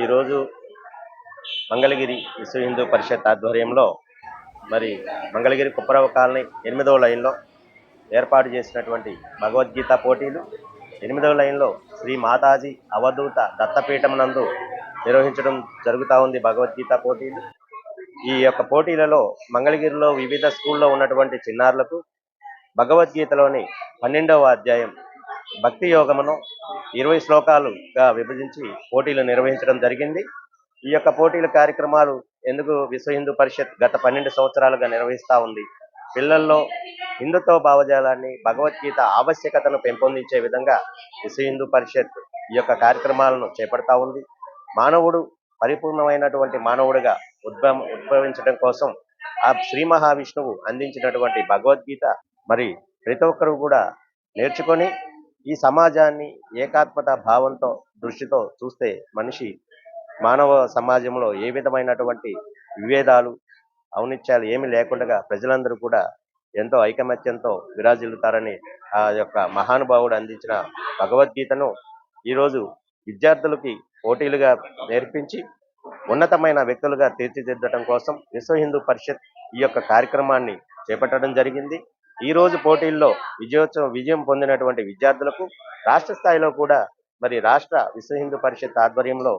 ఈరోజు మంగళగిరి విశ్వ హిందూ పరిషత్ ఆధ్వర్యంలో మరి మంగళగిరి కుప్పరవ కాలనీ ఎనిమిదవ లైన్లో ఏర్పాటు చేసినటువంటి భగవద్గీత పోటీలు. ఎనిమిదవ లైన్లో శ్రీ మాతాజీ అవధూత దత్తపీఠం నందు నిర్వహించడం జరుగుతూ ఉంది భగవద్గీత పోటీలు. ఈ యొక్క పోటీలలో మంగళగిరిలో వివిధ స్కూల్లో ఉన్నటువంటి చిన్నారులకు భగవద్గీతలోని పన్నెండవ అధ్యాయం భక్తి యోగమును ఇరవై శ్లోకాలుగా విభజించి పోటీలు నిర్వహించడం జరిగింది. ఈ యొక్క పోటీల కార్యక్రమాలు ఎందుకు విశ్వ హిందూ పరిషత్ గత పన్నెండు సంవత్సరాలుగా నిర్వహిస్తూ ఉంది? పిల్లల్లో హిందుత్వ భావజాలాన్ని భగవద్గీత ఆవశ్యకతను పెంపొందించే విధంగా విశ్వ హిందూ పరిషత్ ఈ యొక్క కార్యక్రమాలను చేపడతా ఉంది. మానవుడు పరిపూర్ణమైనటువంటి మానవుడిగా ఉద్భవ ఉద్భవించడం కోసం ఆ శ్రీ మహావిష్ణువు అందించినటువంటి భగవద్గీత మరి ప్రతి ఒక్కరు కూడా నేర్చుకొని ఈ సమాజాన్ని ఏకాత్మత భావంతో దృష్టితో చూస్తే మనిషి మానవ సమాజంలో ఏ విధమైనటువంటి విభేదాలు ఔనిత్యాలు ఏమి లేకుండా ప్రజలందరూ కూడా ఎంతో ఐకమత్యంతో విరాజిల్లుతారని ఆ యొక్క మహానుభావుడు అందించిన భగవద్గీతను ఈరోజు విద్యార్థులకి పోటీలుగా నేర్పించి ఉన్నతమైన వ్యక్తులుగా తీర్చిదిద్దడం కోసం విశ్వ హిందూ పరిషత్ ఈ యొక్క కార్యక్రమాన్ని చేపట్టడం జరిగింది. ఈ రోజు పోటీల్లో విజయోత్సవం విజయం పొందినటువంటి విద్యార్థులకు రాష్ట్ర స్థాయిలో కూడా మరి రాష్ట్ర విశ్వ హిందూ పరిషత్ ఆధ్వర్యంలో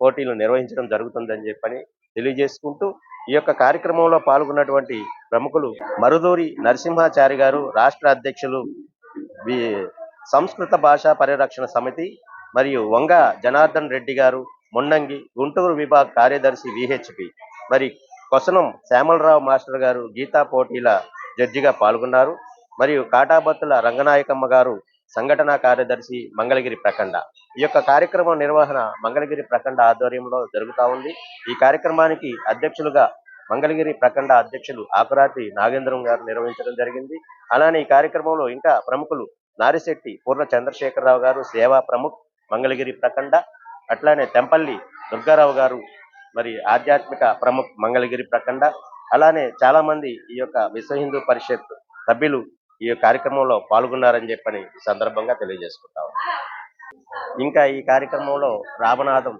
పోటీలు నిర్వహించడం జరుగుతుందని చెప్పని తెలియజేసుకుంటూ ఈ యొక్క కార్యక్రమంలో పాల్గొన్నటువంటి ప్రముఖులు మరుదూరి నరసింహాచారి గారు రాష్ట్ర అధ్యక్షులు వి- సంస్కృత భాషా పరిరక్షణ సమితి మరియు వంగ జనార్దన్ రెడ్డి గారు మొండంగి గుంటూరు విభాగ్ కార్యదర్శి విహెచ్పి మరి కొసనం శ్యామలరావు మాస్టర్ గారు గీతా పోటీల జడ్జిగా పాల్గొన్నారు. మరియు కాటాబత్తుల రంగనాయకమ్మ గారు సంఘటనా కార్యదర్శి మంగళగిరి ప్రఖండ. ఈ యొక్క కార్యక్రమం నిర్వహణ మంగళగిరి ప్రఖండ ఆధ్వర్యంలో జరుగుతా ఉంది. ఈ కార్యక్రమానికి అధ్యక్షులుగా మంగళగిరి ప్రఖండ అధ్యక్షులు ఆకురాతి నాగేంద్రం గారు నిర్వహించడం జరిగింది. అలానే ఈ కార్యక్రమంలో ఇంకా ప్రముఖులు నారిశెట్టి పూర్ణ చంద్రశేఖరరావు గారు సేవా ప్రముఖ్ మంగళగిరి ప్రఖండ అట్లానే తెంపల్లి దుర్గారావు గారు మరి ఆధ్యాత్మిక ప్రముఖ్ మంగళగిరి ప్రఖండ అలానే చాలా మంది ఈ యొక్క విశ్వ హిందూ పరిషత్ సభ్యులు ఈ కార్యక్రమంలో పాల్గొన్నారని చెప్పని సందర్భంగా తెలియజేసుకుంటాం ఇంకా ఈ కార్యక్రమంలో రామనాథం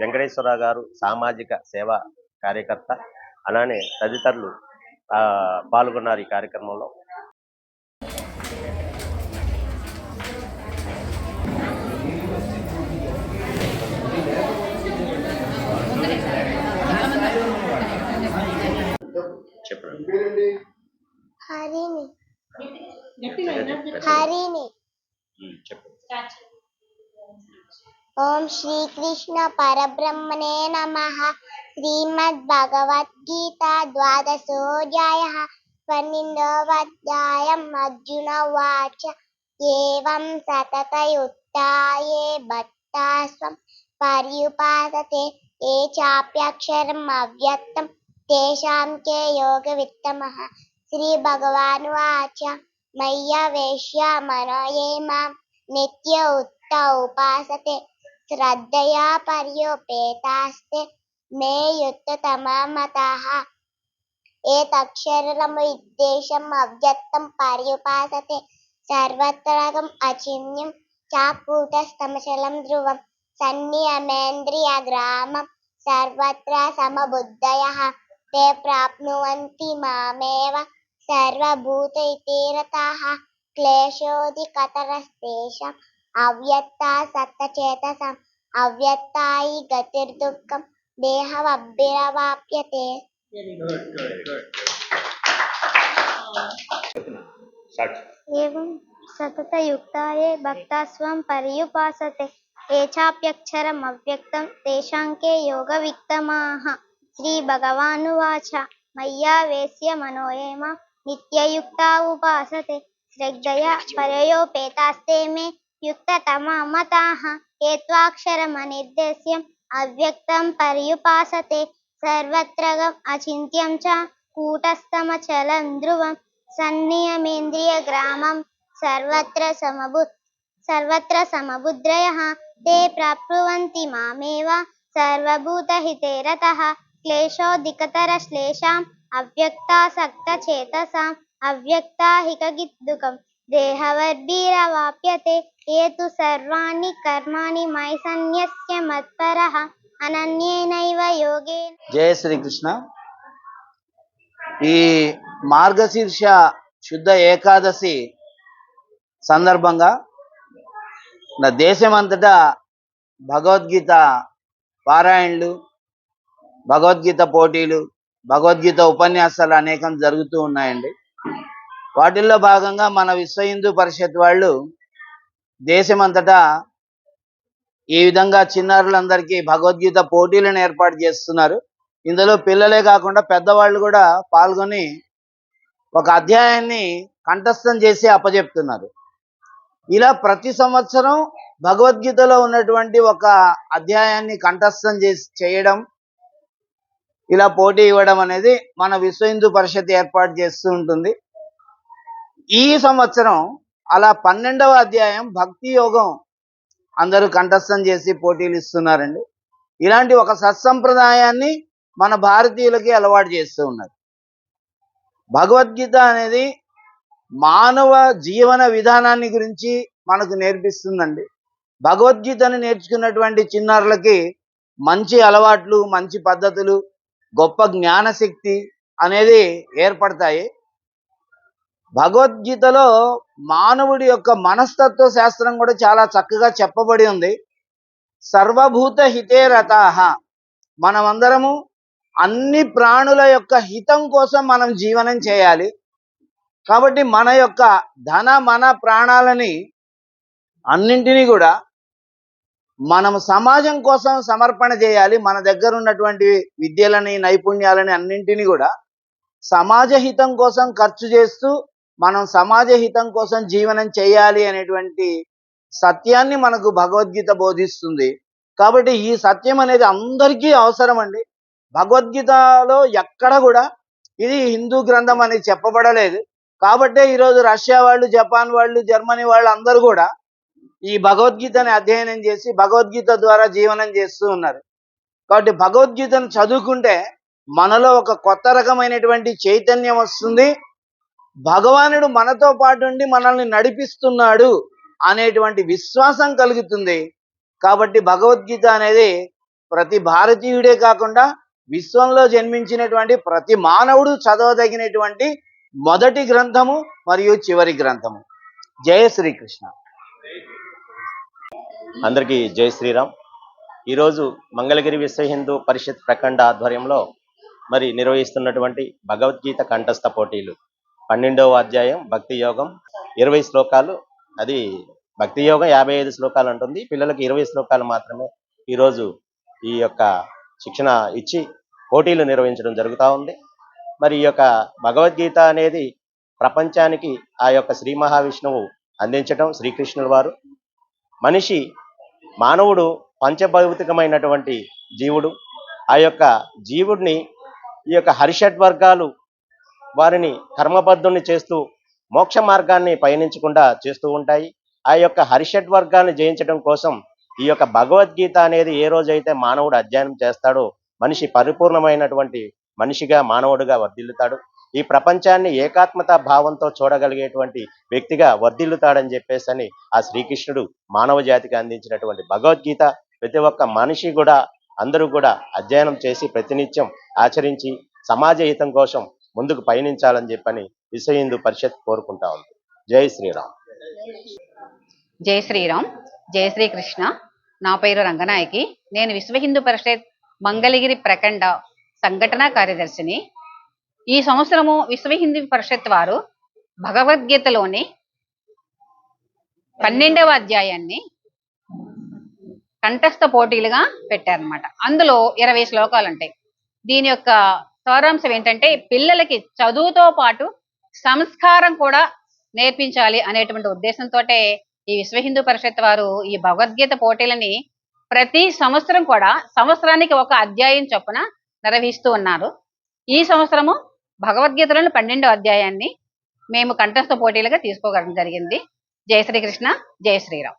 వెంకటేశ్వర గారు సామాజిక సేవా కార్యకర్త అలానే తదితరులు ఆ, పాల్గొన్నారు ఈ కార్యక్రమంలో. హరిని ఓం శ్రీకృష్ణ పరబ్రహ్మణే నమ. శ్రీమద్ భగవద్గీత ద్వాదశోధ్యాయ పన్నెండవధ్యాయం అర్జున వాచ. ఏవం సతతయుక్తాయే భక్తాస్వం పర్యుపాసతే. ఏ చాప్యక్షరం అవ్యక్తం. తేషాం కే యోగ విత్తమః. శ్రీ భగవాన్ వాచ మయ్యవేష్య మనోయే మాం నిత్య ఉత్త ఉపాసతే శ్రద్ధయా పర్యోపేతాస్తే మే యుత్తమామతః ఏతక్షరము ఇద్దేశం అవ్యక్తం పర్యుపాసతే సర్వత్రగం అచిన్యం చాకూటస్తమచలం ధ్రువం సన్నియమేంద్రియగ్రామం సర్వత్ర సమబుద్ధయ తే ప్రాప్నువంతి మామేవ సర్వభూతైతేరతాః క్లేశోధికతరస్తేషాం అవ్యక్తా సత్తచేతసాం అవ్యక్తాయి గతిర్దుఃఖం దేహమభిరవాప్యతే. ఏం సతతయుక్తాయే భక్తస్వం పర్యుపాసతే. ఏ చాప్యక్షరం అవ్యక్తం తేషాంకే యోగ విక్తమాహ శ్రీ భగవానువాచ మయ్యా వేస్య మనోయేమ. उपासते श्रद्धया परयोपेतास्ते मे युक्ततमा मताः ये अव्यक्तं पर्युपासते सर्वत्रगम् अचिन्त्यं च कूटस्थमचलं ध्रुवम् सन्नियमेन्द्रियग्रामं सर्वत्र समबु सर्वत्र समबुद्रयः ते प्राप्नुवन्ति मामेव सर्वभूतहिते रतः क्लेशोऽधिकतरश्लेषाम् అవ్యక్తాసక్త చేతసాం అవ్యక్తాహికగిద్దుకం దేహవర్భిరవాప్యతే ఏ తు సర్వాణి కర్మాణి మై సన్యస్య మత్పర అనన్యేనైవ యోగే జయ శ్రీకృష్ణ ఈ మార్గశీర్ష శుద్ధ ఏకాదశి సందర్భంగా నా దేశమంతటా భగవద్గీత పారాయణలు భగవద్గీత పోటీలు భగవద్గీత ఉపన్యాసాలు అనేకం జరుగుతూ ఉన్నాయండి. వాటిల్లో భాగంగా మన విశ్వ హిందూ పరిషత్ వాళ్ళు దేశమంతటా ఈ విధంగా చిన్నారులందరికీ భగవద్గీత పోటీలను ఏర్పాటు చేస్తున్నారు. ఇందులో పిల్లలే కాకుండా పెద్దవాళ్ళు కూడా పాల్గొని ఒక అధ్యాయాన్ని కంఠస్థం చేసి అప్పజెప్తున్నారు. ఇలా ప్రతి సంవత్సరం భగవద్గీతలో ఉన్నటువంటి ఒక అధ్యాయాన్ని కంఠస్థం చేసి చేయడం ఇలా పోటీ ఇవ్వడం అనేది మన విశ్వ హిందూ పరిషత్ ఏర్పాటు చేస్తూ ఉంటుంది. ఈ సంవత్సరం అలా పన్నెండవ అధ్యాయం భక్తి యోగం అందరూ కంఠస్థం చేసి పోటీలు ఇస్తున్నారండి. ఇలాంటి ఒక సత్సంప్రదాయాన్ని మన భారతీయులకి అలవాటు చేస్తూ ఉన్నారు. భగవద్గీత అనేది మానవ జీవన విధానాన్ని గురించి మనకు నేర్పిస్తుందండి. భగవద్గీతను నేర్చుకున్నటువంటి చిన్నారులకి మంచి అలవాట్లు మంచి పద్ధతులు గొప్ప జ్ఞానశక్తి అనేది ఏర్పడతాయి. భగవద్గీతలో మానవుడి యొక్క మనస్తత్వ శాస్త్రం కూడా చాలా చక్కగా చెప్పబడి ఉంది. సర్వభూత హితే రతాహ. మనమందరము అన్ని ప్రాణుల యొక్క హితం కోసం మనం జీవనం చేయాలి. కాబట్టి మన యొక్క ధన మన ప్రాణాలని అన్నింటినీ కూడా మనం సమాజం కోసం సమర్పణ చేయాలి. మన దగ్గర ఉన్నటువంటి విద్యలని నైపుణ్యాలని అన్నింటినీ కూడా సమాజ హితం కోసం ఖర్చు చేస్తూ మనం సమాజ హితం కోసం జీవనం చేయాలి అనేటువంటి సత్యాన్ని మనకు భగవద్గీత బోధిస్తుంది. కాబట్టి ఈ సత్యం అనేది అందరికీ అవసరం అండి. భగవద్గీతలో ఎక్కడ కూడా ఇది హిందూ గ్రంథం అని చెప్పబడలేదు. కాబట్టే ఈరోజు రష్యా వాళ్ళు జపాన్ వాళ్ళు జర్మనీ వాళ్ళు అందరూ కూడా ఈ భగవద్గీతని అధ్యయనం చేసి భగవద్గీత ద్వారా జీవనం చేస్తూ ఉన్నారు. కాబట్టి భగవద్గీతను చదువుకుంటే మనలో ఒక కొత్త రకమైనటువంటి చైతన్యం వస్తుంది. భగవానుడు మనతో పాటు ఉండి మనల్ని నడిపిస్తున్నాడు అనేటువంటి విశ్వాసం కలుగుతుంది. కాబట్టి భగవద్గీత అనేది ప్రతి భారతీయుడే కాకుండా విశ్వంలో జన్మించినటువంటి ప్రతి మానవుడు చదవదగినటువంటి మొదటి గ్రంథము మరియు చివరి గ్రంథము. జయ శ్రీకృష్ణ. అందరికీ జై శ్రీరామ్. ఈరోజు మంగళగిరి విశ్వ హిందూ పరిషత్ ప్రఖండ ఆధ్వర్యంలో మరి నిర్వహిస్తున్నటువంటి భగవద్గీత కంఠస్థ పోటీలు. పన్నెండవ అధ్యాయం భక్తి యోగం ఇరవై శ్లోకాలు. అది భక్తి యోగం యాభై ఐదు శ్లోకాలు ఉంటుంది పిల్లలకు ఇరవై శ్లోకాలు మాత్రమే ఈరోజు ఈ యొక్క శిక్షణ ఇచ్చి పోటీలు నిర్వహించడం జరుగుతూ ఉంది. మరి ఈ యొక్క భగవద్గీత అనేది ప్రపంచానికి ఆ యొక్క శ్రీ మహావిష్ణువు అందించటం శ్రీకృష్ణుల వారు. మనిషి మానవుడు పంచభౌతికమైనటువంటి జీవుడు. ఆ యొక్క జీవుడిని ఈ యొక్క హరిషడ్ వర్గాలు వారిని కర్మబద్ధుని చేస్తూ మోక్ష మార్గాన్ని పయనించకుండా చేస్తూ ఉంటాయి. ఆ యొక్క హరిషడ్ వర్గాన్ని జయించడం కోసం ఈ యొక్క భగవద్గీత అనేది ఏ రోజైతే మానవుడు అధ్యయనం చేస్తాడో మనిషి పరిపూర్ణమైనటువంటి మనిషిగా మానవుడిగా వర్దిల్లుతాడు ఈ ప్రపంచాన్ని ఏకాత్మత భావంతో చూడగలిగేటువంటి వ్యక్తిగా వర్ధిల్లుతాడని చెప్పేసి అని ఆ శ్రీకృష్ణుడు మానవ జాతికి అందించినటువంటి భగవద్గీత ప్రతి ఒక్క మనిషి కూడా అందరూ కూడా అధ్యయనం చేసి ప్రతినిత్యం ఆచరించి సమాజ హితం కోసం ముందుకు పయనించాలని చెప్పని విశ్వ హిందూ పరిషత్ కోరుకుంటా ఉంది. జై శ్రీరామ్. జై శ్రీరామ్. జై శ్రీకృష్ణ. నా పేరు రంగనాయకి. నేను విశ్వ హిందూ పరిషత్ మంగళగిరి ప్రఖండ సంఘటన కార్యదర్శిని. ఈ సంవత్సరము విశ్వ హిందీ పరిషత్ వారు భగవద్గీతలోని పన్నెండవ అధ్యాయాన్ని కంఠస్థ పోటీలుగా పెట్టారనమాట అందులో ఇరవై శ్లోకాలు ఉంటాయి దీని యొక్క సారాంశం ఏంటంటే పిల్లలకి చదువుతో పాటు సంస్కారం కూడా నేర్పించాలి అనేటువంటి ఉద్దేశంతో ఈ విశ్వ హిందూ పరిషత్ వారు ఈ భగవద్గీత పోటీలని ప్రతి సంవత్సరం కూడా సంవత్సరానికి ఒక అధ్యాయం చొప్పున నిర్వహిస్తూ ఉన్నారు. ఈ సంవత్సరము భగవద్గీతలోని పన్నెండో అధ్యాయాన్ని మేము కంఠస్థ పోటీలుగా తీసుకోవడం జరిగింది. జై శ్రీకృష్ణ జై శ్రీరామ్.